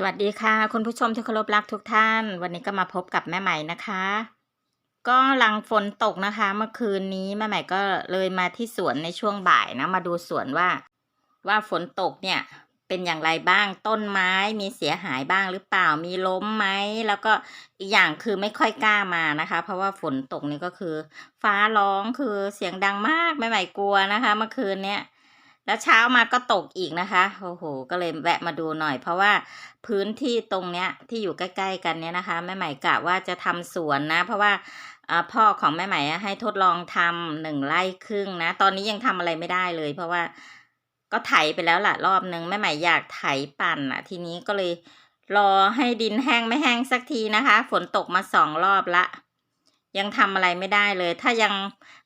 สวัสดีค่ะ คุณผู้ชมที่เคารพรักทุกท่าน วันนี้ก็มาพบกับแม่ใหม่นะคะ ก็หลังฝนตกนะคะ เมื่อคืนนี้แม่ใหม่ก็เลยมาที่สวนในช่วงบ่ายนะมาดูสวนว่า ว่าฝนตกเนี่ยเป็นอย่างไรบ้างต้นไม้มีเสียหายบ้างหรือเปล่ามีล้มไหมแล้วก็อีกอย่างคือไม่ค่อยกล้ามานะคะ เพราะว่าฝนตกนี่ก็คือ ฟ้าร้องคือเสียงดังมากแม่ใหม่กลัวนะคะ เมื่อคืนเนี้ย แล้วเช้ามาก็ตกอีกนะคะโอ้โหก็เลยแวะมาดูหน่อย เพราะว่าพื้นที่ตรงเนี้ยที่อยู่ใกล้ๆกันเนี้ยนะคะแม่ใหม่กะว่าจะทำสวนนะ เพราะว่าพ่อของแม่ใหม่ให้ทดลองทำหนึ่งไร่ครึ่งนะ ตอนนี้ยังทำอะไรไม่ได้เลย เพราะว่าก็ไถไปแล้วล่ะรอบนึงแม่ใหม่อยากไถปั่นอะทีนี้ก็เลยรอให้ดินแห้งไม่แห้งสักทีนะคะ ฝนตกมาสองรอบละ ยังทำอะไรไม่ได้เลย ถ้ายัง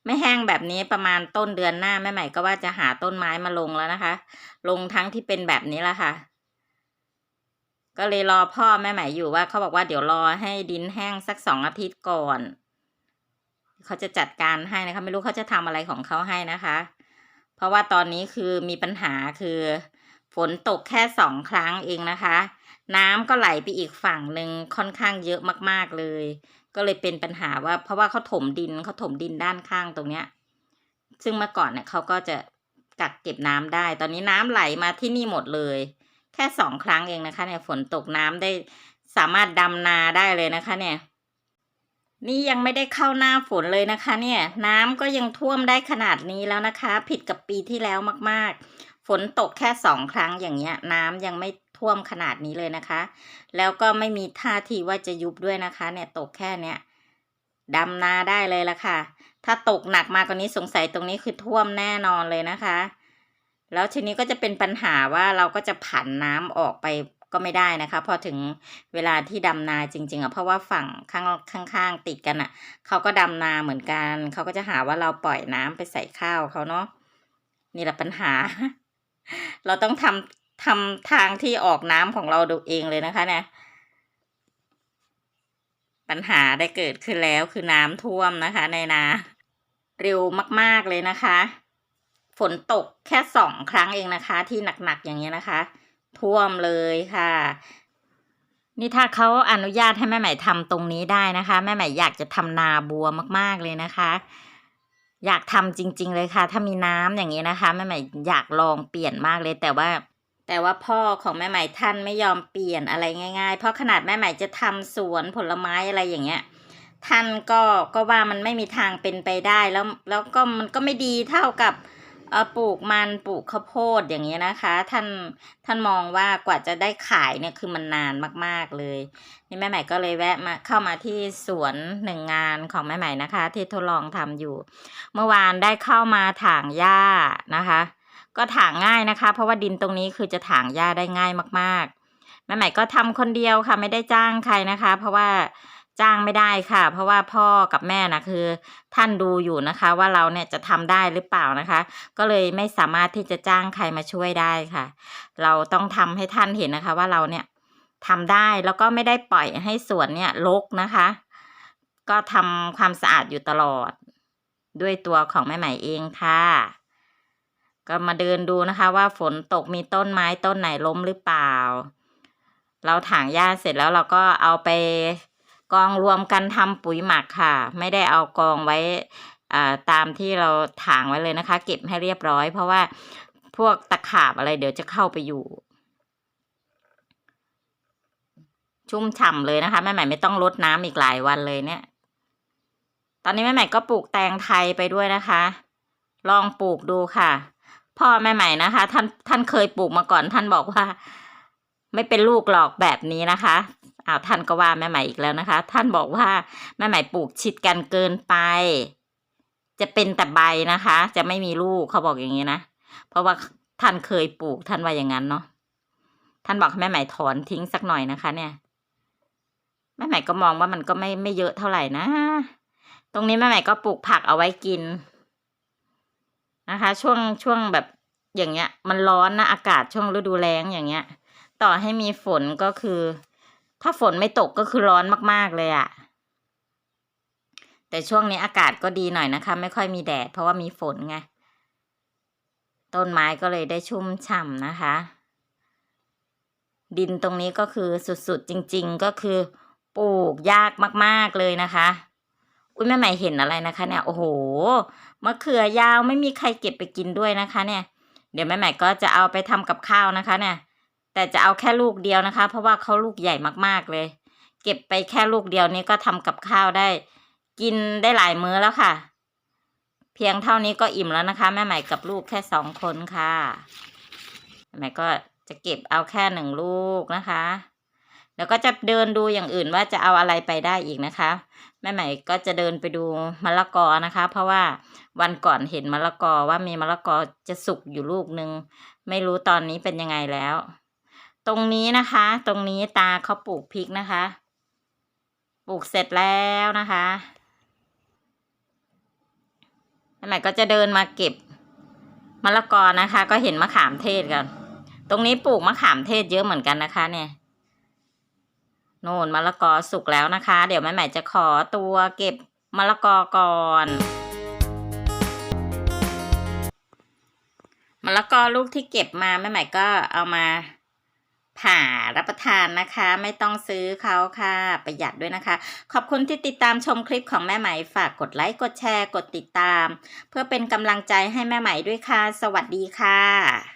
ไม่แห้งแบบนี้ประมาณต้นเดือนหน้าแม่ใหม่ก็ว่าจะหาต้นไม้มาลงแล้วนะคะ ลงทั้งที่เป็นแบบนี้ละค่ะ ก็เลยรอพ่อแม่ใหม่อยู่ว่าเขาบอกว่าเดี๋ยวรอให้ดินแห้งสักสองอาทิตย์ก่อน เขาจะจัดการให้นะคะ ไม่รู้เขาจะทำอะไรของเขาให้นะคะ เพราะว่าตอนนี้คือมีปัญหาคือฝนตกแค่สองครั้งเองนะคะ น้ำก็ไหลไปอีกฝั่งหนึ่งค่อนข้างเยอะมากๆเลย ก็เลยเป็นปัญหาว่า เพราะว่าเขาถมดินเขาถมดินด้านข้างตรงเนี้ย ซึ่งเมื่อก่อนเนี่ยเขาก็จะกักเก็บน้ำได้ ตอนนี้น้ำไหลมาที่นี่หมดเลย แค่สองครั้งเองนะคะเนี่ยฝนตกน้ำได้สามารถดำนาได้เลยนะคะ เนี่ย นี่ยังไม่ได้เข้าหน้าฝนเลยนะคะ เนี่ย น้ำก็ยังท่วมได้ขนาดนี้แล้วนะคะ ผิดกับปีที่แล้วมาก ๆ ฝนตกแค่สองครั้งอย่างเงี้ย น้ำยังไม่ ท่วมขนาดนี้เลยนะคะ แล้วก็ไม่มีท่าทีว่าจะยุบด้วยนะคะ เนี่ยตกแค่เนี้ยดำนาได้เลยละค่ะ ถ้าตกหนักมากกว่านี้สงสัยตรงนี้คือท่วมแน่นอนเลยนะคะ แล้วทีนี้ก็จะเป็นปัญหาว่าเราก็จะผันน้ำออกไปก็ไม่ได้นะคะ พอถึงเวลาที่ดำนาจริง ๆอะเพราะว่าฝั่งข้างข้างๆติดกันอะเขาก็ดำนาเหมือนกัน เขาก็จะหาว่าเราปล่อยน้ำไปใส่ข้าวเขาเนาะนี่แหละปัญหา เราต้องทำ ทำทางที่ออกน้ำของเราดูเองเลยนะคะเนี่ยปัญหาได้เกิดขึ้นแล้วคือน้ำท่วมนะคะ ในนาเร็วมากๆเลยนะคะ ฝนตกแค่สองครั้งเองนะคะ ที่หนักๆอย่างเงี้ยนะคะ ท่วมเลยค่ะ นี่ถ้าเขาอนุญาตให้แม่ใหม่ทำตรงนี้ได้นะคะ แม่ใหม่อยากจะทำนาบัวมากๆเลยนะคะ อยากทำจริง ๆ เลยค่ะ ถ้ามีน้ำอย่างนี้นะคะแม่ใหม่อยากลองเปลี่ยนมากเลยแต่ว่า แต่ว่าพ่อของแม่ใหม่ท่านไม่ยอมเปลี่ยนอะไรง่าย ๆ เพราะขนาดแม่ใหม่จะทำสวนผลไม้อะไรอย่างเงี้ย ท่านก็ก็ว่ามันไม่มีทางเป็นไปได้แล้วแล้วก็มันก็ไม่ดีเท่ากับเออปลูกมันปลูกข้าวโพดอย่างเงี้ยนะคะ ท่านท่านมองว่ากว่าจะได้ขายเนี่ยคือมันนานมากๆเลย นี่แม่ใหม่ก็เลยแวะมาเข้ามาที่สวนหนึ่งงานของแม่ใหม่นะคะ ที่ทดลองทำอยู่ เมื่อวานได้เข้ามาถางหญ้านะคะ ก็ถางง่ายนะคะ เพราะว่าดินตรงนี้คือจะถางหญ้าได้ง่ายมากๆแม่ใหม่ก็ทำคนเดียวค่ะ ไม่ได้จ้างใครนะคะ เพราะว่าจ้างไม่ได้ค่ะ เพราะว่าพ่อกับแม่นะคือ ท่านดูอยู่นะคะ ว่าเราเนี่ยจะทำได้หรือเปล่านะคะ ก็เลยไม่สามารถที่จะจ้างใครมาช่วยได้ค่ะ เราต้องทำให้ท่านเห็นนะคะ ว่าเราเนี่ยทำได้แล้วก็ไม่ได้ปล่อยให้สวนเนี่ยรกนะคะ ก็ทำความสะอาดอยู่ตลอด ด้วยตัวของแม่ใหม่เองค่ะ ก็มาเดินดูนะคะว่าฝนตกมีต้นไม้ต้นไหนล้มหรือเปล่า เราถางหญ้าเสร็จแล้วเราก็เอาไปกองรวมกันทำปุ๋ยหมักค่ะ ไม่ได้เอากองไว้ตามที่เราถางไว้เลยนะคะ เก็บให้เรียบร้อย เพราะว่าพวกตะขาบอะไรเดี๋ยวจะเข้าไปอยู่ ชุ่มฉ่ำเลยนะคะแม่ใหม่ไม่ต้องลดน้ำอีกหลายวันเลยเนี่ย ตอนนี้แม่ใหม่ก็ปลูกแตงไทยไปด้วยนะคะ ลองปลูกดูค่ะ พ่อแม่ใหม่นะคะ ท่านท่านเคยปลูกมาก่อนท่านบอกว่า ไม่เป็นลูกหรอกแบบนี้นะคะอ้าวท่านก็ว่าแม่ใหม่อีกแล้วนะคะ ท่านบอกว่าแม่ใหม่ปลูกชิดกันเกินไป จะเป็นแต่ใบนะคะ จะไม่มีลูกเขาบอกอย่างนี้นะเพราะว่าท่านเคยปลูกท่านว่าอย่างนั้นเนาะท่านบอกแม่ใหม่ถอนทิ้งสักหน่อยนะคะ เนี่ยแม่ใหม่ก็มองว่ามันก็ไม่ไม่เยอะเท่าไหร่นะ ตรงนี้แม่ใหม่ก็ปลูกผักเอาไว้กิน นะคะ ช่วงช่วงแบบอย่างเงี้ย มันร้อนนะอากาศช่วงฤดูแล้งอย่างเงี้ย ต่อให้มีฝนก็คือ ถ้าฝนไม่ตกก็คือร้อนมาก ๆเลยอะแต่ช่วงนี้อากาศก็ดีหน่อยนะคะ ไม่ค่อยมีแดดเพราะว่ามีฝนไงต้นไม้ก็เลยได้ชุ่มฉ่ำนะคะ ดินตรงนี้ก็คือสุดๆจริง ๆก็คือปลูกยากมากๆเลยนะคะ อุ้ยแม่ใหม่เห็นอะไรนะคะเนี่ย โอ้โห มะเขือยาวไม่มีใครเก็บไปกินด้วยนะคะเนี่ย เดี๋ยวแม่ใหม่ก็จะเอาไปทำกับข้าวนะคะเนี่ย แต่จะเอาแค่ลูกเดียวนะคะ เพราะว่าเขาลูกใหญ่มากๆเลย เก็บไปแค่ลูกเดียวนี้ก็ทำกับข้าวได้ กินได้หลายมื้อแล้วค่ะ เพียงเท่านี้ก็อิ่มแล้วนะคะ แม่ใหม่กับลูกแค่สองคนค่ะ แม่หม่ก็จะเก็บเอาแค่หนึ่งลูกนะคะ แล้วก็จะเดินดูอย่างอื่นว่าจะเอาอะไรไปได้อีกนะคะแม่ใหม่ก็จะเดินไปดูมะละกอนะคะ เพราะว่าวันก่อนเห็นมะละกอว่ามีมะละกอจะสุกอยู่ลูกหนึ่งไม่รู้ตอนนี้เป็นยังไงแล้ว ตรงนี้นะคะ ตรงนี้ตาเขาปลูกพริกนะคะ ปลูกเสร็จแล้วนะคะแม่ใหม่ก็จะเดินมาเก็บมะละกอนะคะ ก็เห็นมะขามเทศกัน ตรงนี้ปลูกมะขามเทศเยอะเหมือนกันนะคะเนี่ย โน่นมะละกอสุกแล้วนะคะ เดี๋ยวแม่ใหม่จะขอตัวเก็บมะละกอก่อนมะละกอลูกที่เก็บมาแม่ใหม่ก็เอามาผ่ารับประทานนะคะ ไม่ต้องซื้อเขาค่ะ ประหยัดด้วยนะคะ ขอบคุณที่ติดตามชมคลิปของแม่ใหม่ฝากกดไลค์กดแชร์ กดติดตาม เพื่อเป็นกำลังใจให้แม่ใหม่ด้วยค่ะ สวัสดีค่ะ